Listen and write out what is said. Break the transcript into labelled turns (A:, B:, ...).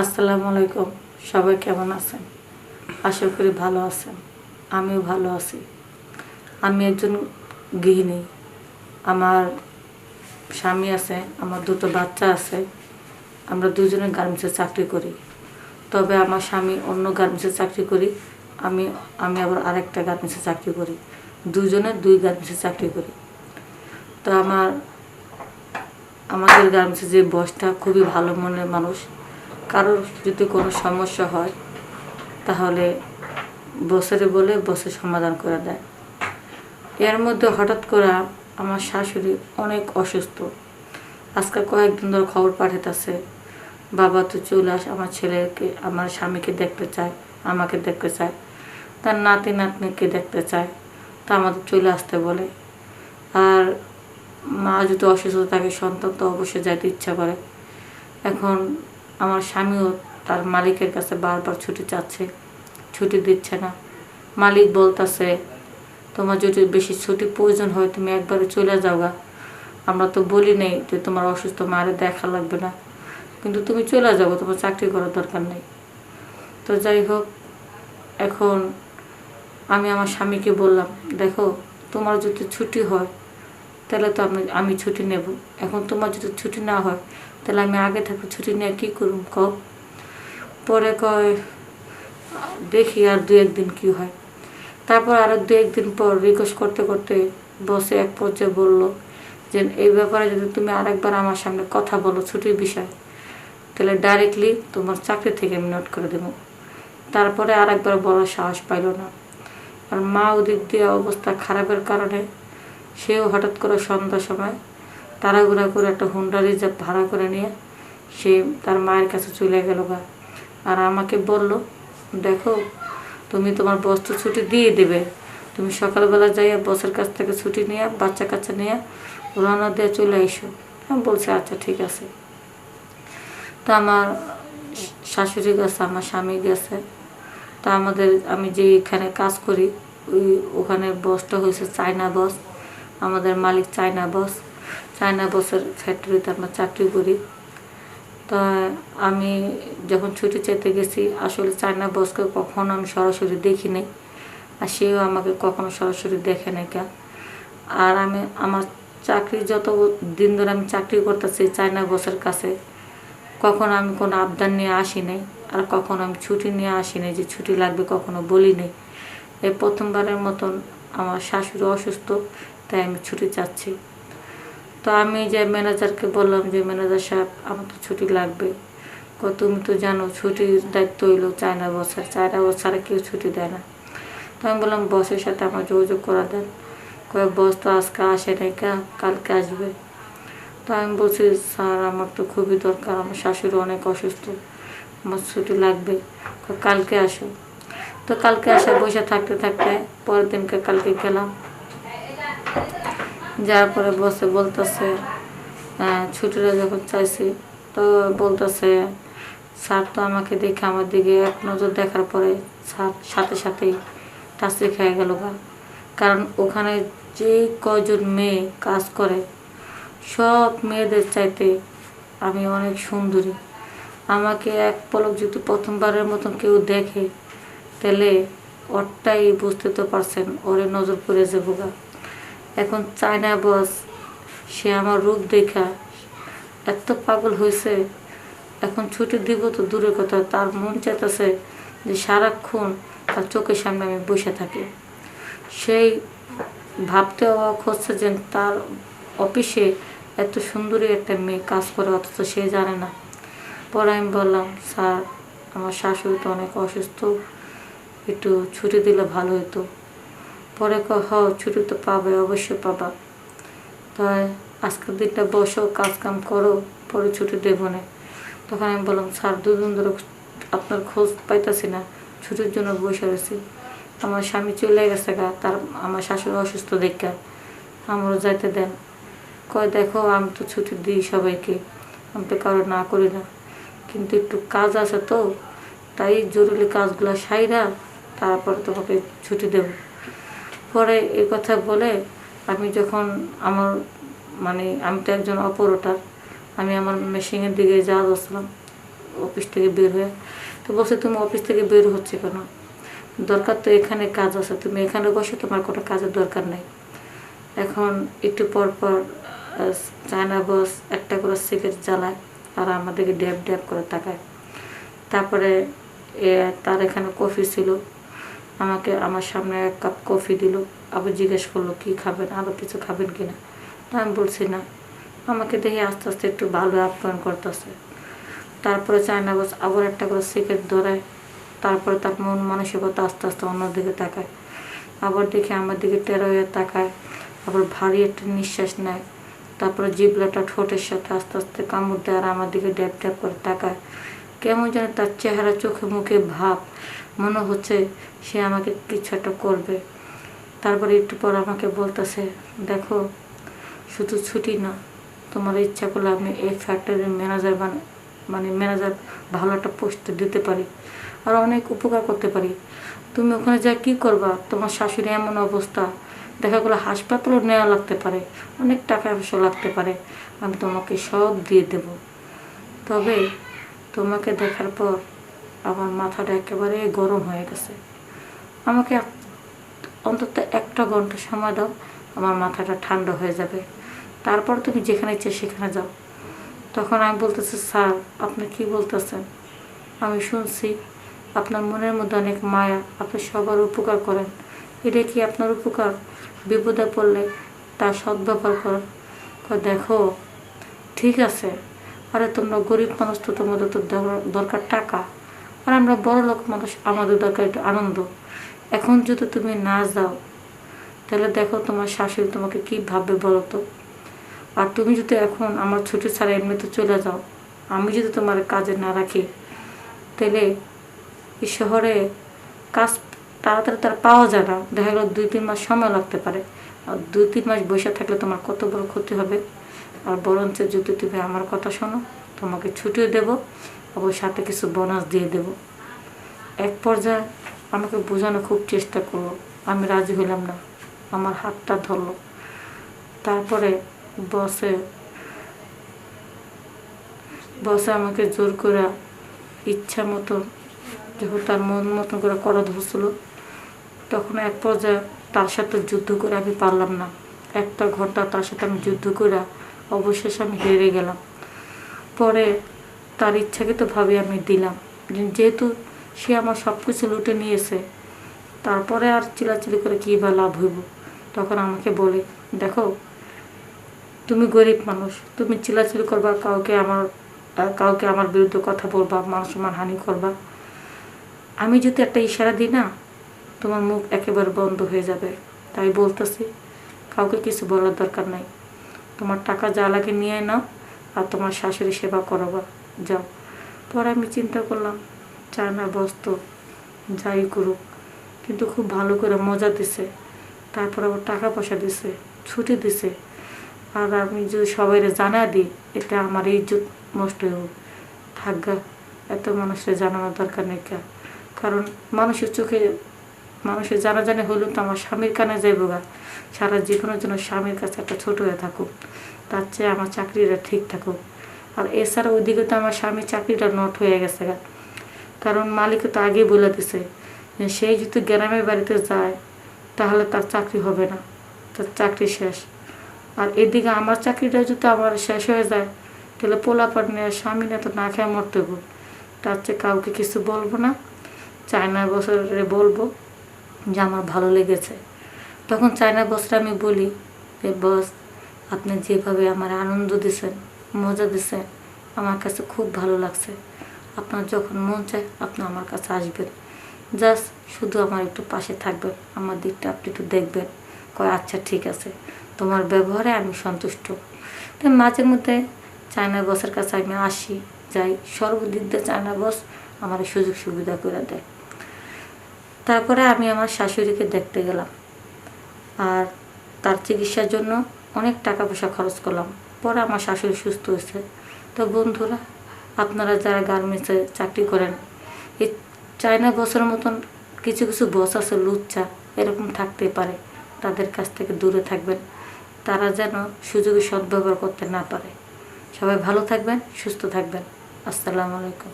A: আসসালামু আলাইকুম। সবাই কেমন আছেন? আশা করি ভালো আছেন। আমিও ভালো আছি। আমি একজন গৃহিণী। আমার স্বামী আছে, আমার দুটো বাচ্চা আছে। আমরা দুজনে গার্মেন্টসে চাকরি করি। তবে আমার স্বামী অন্য গার্মেন্টসে চাকরি করি, আমি আমি আবার আরেকটা গার্মেন্টসে চাকরি করি। দুজনে দুই গার্মেন্টসে চাকরি করি। তো আমার, আমাদের গার্মেন্টসে যে বসটা খুবই ভালো মনের মানুষ। কারোর যদি কোনো সমস্যা হয়, তাহলে বসেরে বলে বসে সমাধান করে দেয়। এর মধ্যে হঠাৎ করে আমার শাশুড়ি অনেক অসুস্থ। আজকে কয়েকদিন ধরে খবর পাঠাতেছে বাবা তো চলে আস, আমার ছেলেকে, আমার স্বামীকে দেখতে চায়, আমাকে দেখতে চায়, তার নাতি নাতনিকে দেখতে চায়, তা আমাদের চলে আসতে বলে। আর মা যদি অসুস্থ থাকে, সন্তান তো অবশ্যই যাইতে ইচ্ছা করে। এখন আমার স্বামীও তার মালিকের কাছে বারবার ছুটি চাচ্ছে, ছুটি দিচ্ছে না। মালিক বলতাছে, তোমার যদি বেশি ছুটি প্রয়োজন হয়, তুমি একবারে চলে যাওগা। আমরা তো বলি নেই যে তোমার অসুস্থ মায়ের দেখা লাগবে না। কিন্তু তুমি চলে যাব, তোমার চাকরি করার দরকার নেই। তো যাই হোক, এখন আমি আমার স্বামীকে বললাম, দেখো, তোমার যদি ছুটি হয়, তাহলে তো আমি আমি ছুটি নেব। এখন তোমার যদি ছুটি না হয় তাহলে আমি আগে থেকে ছুটি নিয়ে কী করুম কও? পরে কয়, দেখি আর দু একদিন কি হয়। তারপর আরও দু একদিন পর রিকোয়েস্ট করতে করতে বসে এক পর্যায়ে বলল যে, এই ব্যাপারে যদি তুমি আরেকবার আমার সামনে কথা বলো ছুটির বিষয়, তাহলে ডাইরেক্টলি তোমার চাকরি থেকে আমি নোট করে দেবো। তারপরে আরেকবার বড় সাহস পাইল না। আর মা ওদিক দিয়ে অবস্থা খারাপের কারণে সেও হঠাৎ করে সন্ধ্যার সময় তাড়াহুড়া করে একটা হুন্ডা রিজার্ভ ভাড়া করে নিয়ে সে তার মায়ের কাছে চলে গেল গা। আর আমাকে বলল, দেখো, তুমি তোমার বস্তু ছুটি দিয়ে দেবে। তুমি সকালবেলা যাইয়া বসের কাছ থেকে ছুটি নিয়ে, বাচ্চা কাচ্চা নিয়ে রওনা দিয়ে চলে এসো আমি বলছি আচ্ছা ঠিক আছে। তো আমার শাশুড়ি গেছে, আমার স্বামী গেছে। তা আমাদের, আমি যে এখানে কাজ করি, ওই ওখানে বসটা হয়েছে চায়না বস আমাদের মালিক চায়না বস চায়না বসের ফ্যাক্টরিতে আমরা চাকরি করি। তা আমি যখন ছুটি চাইতে গেছি, আসলে চায়না বসকে কখনো আমি সরাসরি দেখি নাই, আর সেও আমাকে কখনো সরাসরি দেখে নাই কেন আর আমি, আমার চাকরি যত দিন ধরে আমি চাকরি করতেছি চায়না বসের কাছে, কখনো আমি কোনো আবদার নিয়ে আসি নাই, আর কখনো আমি ছুটি নিয়ে আসি নাই যে ছুটি লাগবে কখনো বলি নেই। এই প্রথমবারের মতন আমার শাশুড়ি অসুস্থ, তাই আমি ছুটি চাচ্ছি। তো আমি যে ম্যানেজারকে বললাম যে ম্যানেজার সাহেব, আমার তো ছুটি লাগবে। কো, তুমি তো জানো, ছুটির দায়িত্ব হইল চায়না বছর চায়না বছরে কেউ ছুটি দেয় না। তো আমি বললাম, বসের সাথে আমার যোগাযোগ করা দেন। কয়ে, বস তো আজকে আসে নাই কালকে আসবে। তো আমি বলছি, স্যার, আমার তো খুবই দরকার, আমার শাশুড়ি অনেক অসুস্থ, আমার ছুটি লাগবে। কালকে আসো। তো কালকে আসে বসে থাকতে থাকতে পরের দিনকে কালকে গেলাম। যাওয়ার পরে বসে বলতেছে ছুটিটা যখন চাইছি, তো বলতেছে, স্যার তো আমাকে দেখে আমার দিকে এক নজর দেখার পরে স্যার সাথে সাথেই টাচি খেয়ে গেল গা। কারণ ওখানে যে কজন মেয়ে কাজ করে, সব মেয়েদের চাইতে আমি অনেক সুন্দরী। আমাকে এক পলক যদি প্রথমবারের মতন কেউ দেখে, তাহলে ওরটাই বুঝতে তো পারছেন, ওরে নজর পড়ে যাব গা। এখন চায়না বস সে আমার রূপ দেখা। এত পাগল হয়েছে। এখন ছুটি দিব তো দূরের কথা, তার মন চাইতেছে যে সারাক্ষণ তার চোখের সামনে আমি বসে থাকি। সেই ভাবতে অবাক হচ্ছে যে তার অফিসে এত সুন্দরী একটা মেয়ে কাজ করে, অথচ সে জানে না। পরে আমি বললাম, স্যার, আমার শাশুড়ি তো অনেক অসুস্থ, একটু ছুটি দিলে ভালো হতো পরে ক হ ছুটি তো পাবে, অবশ্যই পাবা। তাই আজকের দিনটা বসো কাজ কাম করো, পরে ছুটি দেবো না। তখন আমি বললাম, স্যার, দুদিন ধরে আপনার খোঁজ পাইতেছি না, ছুটির জন্য বসে রয়েছি আমার স্বামী চলে গেছে গা, তার, আমার শাশুড়ি অসুস্থ দেখে। আমারও যাইতে দেন। কয়, দেখো, আমি তো ছুটি দিই সবাইকে, আমি তো কারও না করি না। কিন্তু একটু কাজ আছে তো, তাই জরুরি কাজগুলো সাইরা তারপর তোমাকে ছুটি দেব। পরে এই কথা বলে আমি যখন আমার মানে আমি তো একজন অপারেটর, আমি আমার মেশিনের দিকে যাওয়া বসলাম, অফিস থেকে বের হয়ে। তো বলছে, তুমি অফিস থেকে বের হচ্ছে কেন? দরকার তো এখানে কাজ আছে, তুমি এখানে বসে, তোমার কোনো কাজের দরকার নেই। এখন একটু পর পর চায়না বস একটা করে সিগারেট জ্বালায়, আর আমাদেরকে ড্যাব ড্যাব করে তাকায়। তারপরে তার এখানে কফি ছিল। আমাকে আমার সামনে এক কাপ কফি দিল। আবার জিজ্ঞেস করল, কি খাবেন? আরও কিছু খাবেন কিনা? তা আমি বলছি, না, আমাকে দেখে আস্তে আস্তে একটু ভালো আপ্যায়ন করতেছে। তারপরে চায়না বস আবার একটা করে সিগারেট ধরায়। তারপরে তার মন মানসিকতা আস্তে আস্তে অন্যদিকে তাকায়। আবার দেখে আমার দিকে টেরো হয়ে তাকায়। আবার ভারী একটা নিঃশ্বাস নেয়। তারপরে জিবলাটা ঠোঁটের সাথে আস্তে আস্তে কামড় দেয় আর আমার দিকে ড্যাপ ড্যাপ করে তাকায়। কেমন যেন তার চেহারা, চোখে মুখে ভাব। মনে হচ্ছে সে আমাকে কিছু একটা করবে। তারপরে একটু পর আমাকে বলতেছে, দেখো, শুধু ছুটি না, তোমার ইচ্ছা করলে আমি এই ফ্যাক্টরির ম্যানেজার বানা মানে ম্যানেজার ভালো একটা পোস্ট দিতে পারি আর অনেক উপকার করতে পারি। তুমি ওখানে যা কি করবা? তোমার শাশুড়ি এমন অবস্থা। দেখা গেলো হাসপাতালও নেওয়া লাগতে পারে, অনেক টাকা পয়সা লাগতে পারে। আমি তোমাকে সব দিয়ে দেব। তবে তোমাকে দেখার পর আমার মাথাটা একেবারে গরম হয়ে গেছে। আমাকে অন্তত একটা ঘণ্টা সময় দাও, আমার মাথাটা ঠান্ডা হয়ে যাবে। তারপর তুমি যেখানে ইচ্ছে সেখানে যাও। তখন আমি বলতেছি, স্যার, আপনি কি বলতেছেন? আমি শুনছি, আপনার মনের মধ্যে অনেক মায়া, আপনি সবার উপকার করেন। এটা কি আপনার উপকার? বিপদে পড়লে তার সদ্ব্যবহার করেন দেখো, ঠিক আছে। আরে তোমরা গরিব মানুষ তো তোমাদের তো দর- দরকার টাকা। আর আমরা বড় লোক মানুষ, আমাদের দরকার একটু আনন্দ। এখন যদি তুমি না যাও, তাহলে দেখো তোমার শাশুড়ি তোমাকে কি ভাববে বলো তো? আর তুমি যদি এখন আমার ছুটি ছাড়া এমনিতে চলে যাও, আমি যদি তোমার কাজে না রাখি, তাহলে এই শহরে কাজ তাড়াতাড়ি তার পাওয়া যায় না। দেখা গেলো দুই, তিন মাস সময় লাগতে পারে। আর দুই, তিন মাস বসে থাকলে তোমার কত বড় ক্ষতি হবে? আর বরঞ্চ যদি তুমি আমার কথা শোনো, তোমাকে ছুটিও দেব আবার সাথে কিছু বোনাস দিয়ে দেব। এক পর্যায়ে আমাকে বোঝানো খুব চেষ্টা করল। আমি রাজি হইলাম না। আমার হাতটা ধরলো। তারপরে বসে বসে আমাকে জোর করে ইচ্ছা মতো যখন তার মন মতন করে করা ধরছিল, তখন এক পর্যায়ে তার সাথে যুদ্ধ করে আমি পারলাম না। একটা ঘণ্টা তার সাথে আমি যুদ্ধ করে অবশেষে আমি হেরে গেলাম। পরে তার ইচ্ছাকে তো ভাবে আমি দিলাম। যেহেতু সে আমার সব কিছু লুটে নিয়েছে, তারপরে আর চিলাচিলি করে কী বা লাভ হইব? তখন আমাকে বলে, দেখো, তুমি গরিব মানুষ, তুমি চিলাচিলি করবা, কাউকে আমার কাউকে আমার বিরুদ্ধে কথা বলবা, মান সম্মান হানি করবা। আমি যদি একটা ইশারা দিই না, তোমার মুখ একেবারে বন্ধ হয়ে যাবে। তাই বলতেছি, কাউকে কিছু বলার দরকার নাই। তোমার টাকা যা লাগে নিয়ে নাও আর তোমার শাশুড়ি সেবা করবা। যাও। পরে আমি চিন্তা করলাম চায়না বস্ত, যাই করুক। কিন্তু খুব ভালো করে মজা দিছে। তারপর আবার টাকা পয়সা দিছে, ছুটি দিছে। আর আমি যদি সবাই জানা দিই, এটা আমার ইজ্জত নষ্ট হোক থাকগা এত মানুষের জানানোর দরকার নেই কারণ মানুষের চোখে মানুষের জানা জানি হইলেও তো আমার স্বামীর কানে যাইব গা। সারা জীবনের জন্য স্বামীর কাছে একটা ছোট হয়ে থাকুক, তার চেয়ে আমার চাকরিটা ঠিক থাকুক। আর এছাড়া ওইদিকে তো আমার স্বামীর চাকরিটা নট হয়ে গেছে গা। কারণ মালিক তো আগেই বলে দিছে যে সেই যদি গ্রামের বাড়িতে যায়, তাহলে তার চাকরি হবে না, তার চাকরি শেষ। আর এদিকে আমার চাকরিটা যদি আমার শেষ হয়ে যায়, তাহলে পোলাপাট নিয়ে স্বামী নিয়ে তো না খেয়ে মরতে তার চেয়ে কাউকে কিছু বলব না, চায়না বছরে বলব। যে আমার ভালো লেগেছে। তখন চায়না বছরে আমি বলি যে বস, আপনি যেভাবে আমার আনন্দ দিছেন, মজা দিছেন, আমার কাছে খুব ভালো লাগছে। আপনার যখন মন চায়, আপনি আমার কাছে আসবেন। জাস্ট শুধু আমার একটু পাশে থাকবেন, আমার দিকটা আপনি একটু দেখবেন। কয় আচ্ছা ঠিক আছে, তোমার ব্যবহারে আমি সন্তুষ্ট। তাই মাঝে মধ্যে চায়না বসের কাছে আমি আসি, যাই। সর্বদিক দিয়ে চায়না বস আমার সুযোগ সুবিধা করে দেয়। তারপরে আমি আমার শাশুড়িকে দেখতে গেলাম। আর তার চিকিৎসার জন্য অনেক টাকা পয়সা খরচ করলাম। পরে আমার শাশুড়ি সুস্থ হয়েছে। তো বন্ধুরা, আপনারা যারা গার্মেন্টসে চাকরি করেন, এই চায়না বসের মতন কিছু কিছু বস আছে, লুচ্চা, এরকম থাকতে পারে। তাদের কাছ থেকে দূরে থাকবেন। তারা যেন সুযোগে সদ্ব্যবহার করতে না পারে। সবাই ভালো থাকবেন, সুস্থ থাকবেন। আসসালামু আলাইকুম।